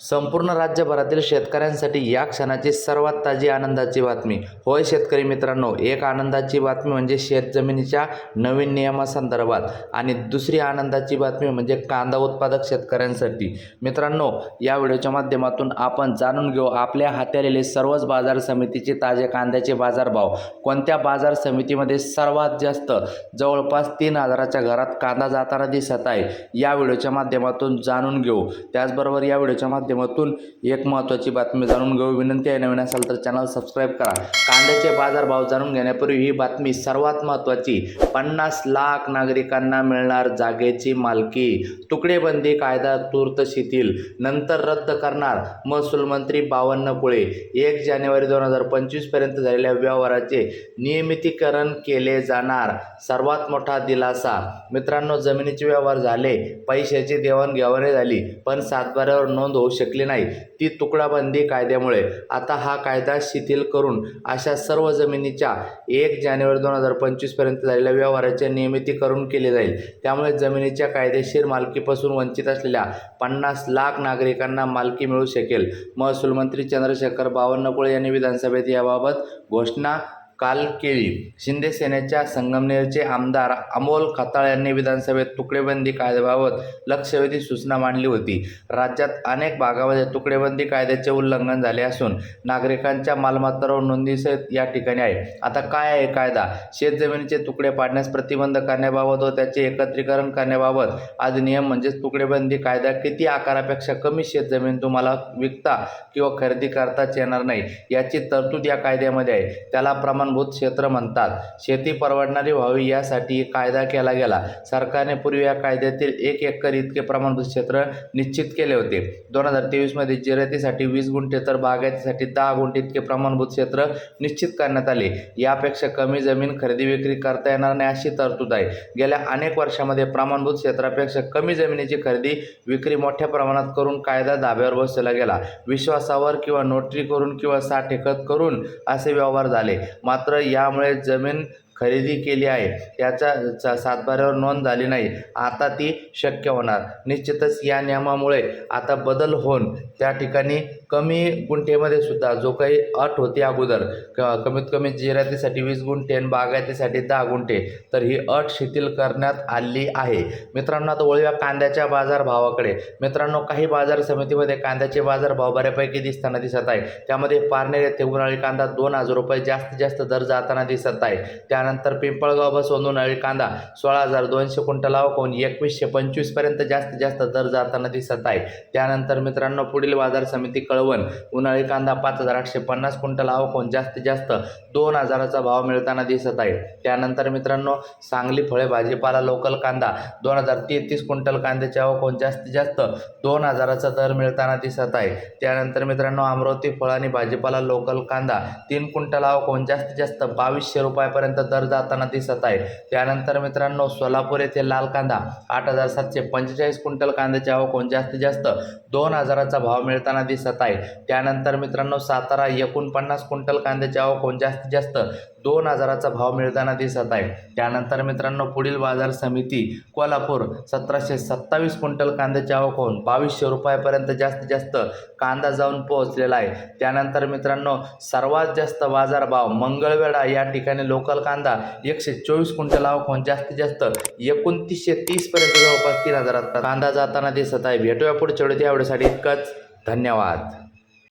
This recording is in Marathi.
संपूर्ण राज्यभरातील शेतकऱ्यांसाठी या क्षणाची सर्वात ताजी आनंदाची बातमी. होय शेतकरी मित्रांनो एक आनंदाची बातमी म्हणजे शेतजमिनीच्या नवीन नियमासंदर्भात आणि दुसरी आनंदाची बातमी म्हणजे कांदा उत्पादक शेतकऱ्यांसाठी. मित्रांनो या व्हिडिओच्या माध्यमातून आपण जाणून घेऊ आपल्या हातालेले सर्वच बाजार समितीचे ताजे कांद्याचे बाजारभाव. कोणत्या बाजार समितीमध्ये सर्वात जास्त जवळपास तीन हजाराच्या घरात कांदा जाताना दिसत आहे या व्हिडिओच्या माध्यमातून जाणून घेऊ. त्याचबरोबर या व्हिडिओच्या माध्यमातून एक महत्त्वाची बातमी जाणून घेऊ. विनंती आहे नवीन असाल तर चॅनल सबस्क्राईब करा. कांद्याचे बाजारभाव जाणून घेण्यापूर्वी ही बातमी सर्वात महत्त्वाची. पन्नास लाख नागरिकांना मिळणार जागेची मालकी. तुकडेबंदी कायदा तूर्त शिथिल. नंतर रद्द करणार महसूल मंत्री बावन्न पुळे एक जानेवारी दोन हजार पंचवीसपर्यंत झालेल्या व्यवहाराचे नियमितीकरण केले जाणार. सर्वात मोठा दिलासा. मित्रांनो जमिनीचे व्यवहार झाले पैशाची देवाणघेवाणी झाली पण सातबाऱ्यावर नोंद होऊ शकली नाही. ती तुकडाबंदी कायद्यामुळे. आता हा कायदा शिथिल करून अशा सर्व जमिनीच्या एक जानेवारी दोन हजार पंचवीसपर्यंत झालेल्या व्यवहाराचे नियमितीकरण केले जाईल. त्यामुळे जमिनीच्या कायदेशीर मालकीपासून वंचित असलेल्या पन्नास लाख नागरिकांना मालकी मिळू शकेल. महसूल मंत्री चंद्रशेखर बावनकुळे यांनी विधानसभेत याबाबत घोषणा काल केली शिंदे सेनेच्या संगमनेरचे आमदार अमोल खताळ यांनी विधानसभेत तुकडेबंदी कायद्याबाबत लक्षवेधी सूचना मांडली होती. राज्यात अनेक भागामध्ये तुकडेबंदी कायद्याचे उल्लंघन झाले असून नागरिकांच्या मालमत्तावर नोंदीसहित या ठिकाणी आहे. आता काय आहे कायदा? शेतजमिनीचे तुकडे पाडण्यास प्रतिबंध करण्याबाबत व त्याचे एकत्रीकरण करण्याबाबत अधिनियम म्हणजेच तुकडेबंदी कायदा किती आकारापेक्षा कमी शेतजमीन तुम्हाला विकता किंवा खरेदी करताच येणार नाही याची तरतूद या कायद्यामध्ये आहे. त्याला प्रमाण प्रमाणभूत क्षेत्र म्हणतात. शेती परवडणारी व्हावी यासाठी कायदा केला गेला. सरकारने पूर्वी या कायद्यातील एक एकर इतके प्रमाणभूत क्षेत्र निश्चित केले होते. दोन हजार तेवीसमध्ये जिरायतीसाठी वीस गुंठे तर बागायतीसाठी दहा गुंठे इतके प्रमाणभूत क्षेत्र निश्चित करण्यात आले. यापेक्षा कमी जमीन खरेदी विक्री करता येणार नाही अशी तरतूद आहे. गेल्या अनेक वर्षामध्ये प्रमाणभूत क्षेत्रापेक्षा कमी जमिनीची खरेदी विक्री मोठ्या प्रमाणात करून कायदा धाब्यावर बसवला गेला. विश्वासावर किंवा नोटरी करून किंवा साठेखत करून असे व्यवहार झाले. मात्र यामुळे जमीन खरेदी केली आहे. याचा चा- सातबाऱ्यावर नोंद झाली नाही. आता ती शक्य होणार. निश्चितच या नियमामुळे आता बदल होऊन त्या ठिकाणी कमी गुंठेमध्ये सुद्धा जो काही अट होती अगोदर क कमीत कमी जिरातीसाठी वीस गुंठे आणि बागायतीसाठी दहा गुंठे तर ही अट शिथिल करण्यात आली आहे. मित्रांनो आता वळूया कांद्याच्या बाजारभावाकडे. मित्रांनो काही बाजार समितीमध्ये कांद्याचे बाजारभाव बऱ्यापैकी दिसताना दिसत आहे. त्यामध्ये पारनेर येथे उन्हाळी कांदा दोन हजार रुपये जास्तीत जास्त दर जाताना दिसत आहे. त्या त्यानंतर पिंपळगाव बसवून उन्हाळी कांदा सोळा हजार दोनशे क्विंटल कोण? एकवीसशे पंचवीसपर्यंत जास्तीत जास्त दर जाताना दिसत आहे. त्यानंतर मित्रांनो पुढील बाजार समिती कळवण उन्हाळी कांदा पाच हजार आठशे पन्नास क्विंटल आवकून जास्तीत जास्त दोन हजाराचा भाव मिळताना दिसत आहे. त्यानंतर मित्रांनो सांगली फळे भाजीपाला लोकल कांदा दोन हजार तेहतीस क्विंटल कांद्याच्या आवक जास्तीत जास्त दोन हजाराचा दर मिळताना दिसत आहे. त्यानंतर मित्रांनो अमरावती फळ आणि भाजीपाला लोकल कांदा तीन क्विंटल आवक जास्तीत जास्त बावीसशे रुपयापर्यंत दर जाताना दिसत आहे. त्यानंतर मित्रांनो सोलापूर येथे लाल कांदा आठ हजार सातशे पंचेचाळीस क्विंटल कांद्याची आवक जास्तीत जास्त दोन हजाराचा भाव मिळताना दिसत आहे. त्यानंतर मित्रांनो सातारा एकोणपन्नास क्विंटल कांद्याची आवक होऊन जास्तीत जास्त दोन हजाराचा भाव मिळताना दिसत आहे. त्यानंतर मित्रांनो पुढील बाजार समिती कोल्हापूर सतराशे सत्तावीस क्विंटल कांद्याची आवक होऊन बावीसशे रुपयापर्यंत जास्तीत जास्त कांदा जाऊन पोहोचलेला आहे. त्यानंतर मित्रांनो सर्वात जास्त बाजारभाव मंगळवेढा या ठिकाणी लोकल कांदा एकशे चोवीस क्विंटल आवक होऊन जास्तीत जास्त एकोणतीसशे तीसपर्यंत जवळपास तीन हजारात कांदा जाताना दिसत आहे. भेटूया पुढच्या वेळी त्यावेळेसाठी इतकंच. धन्यवाद.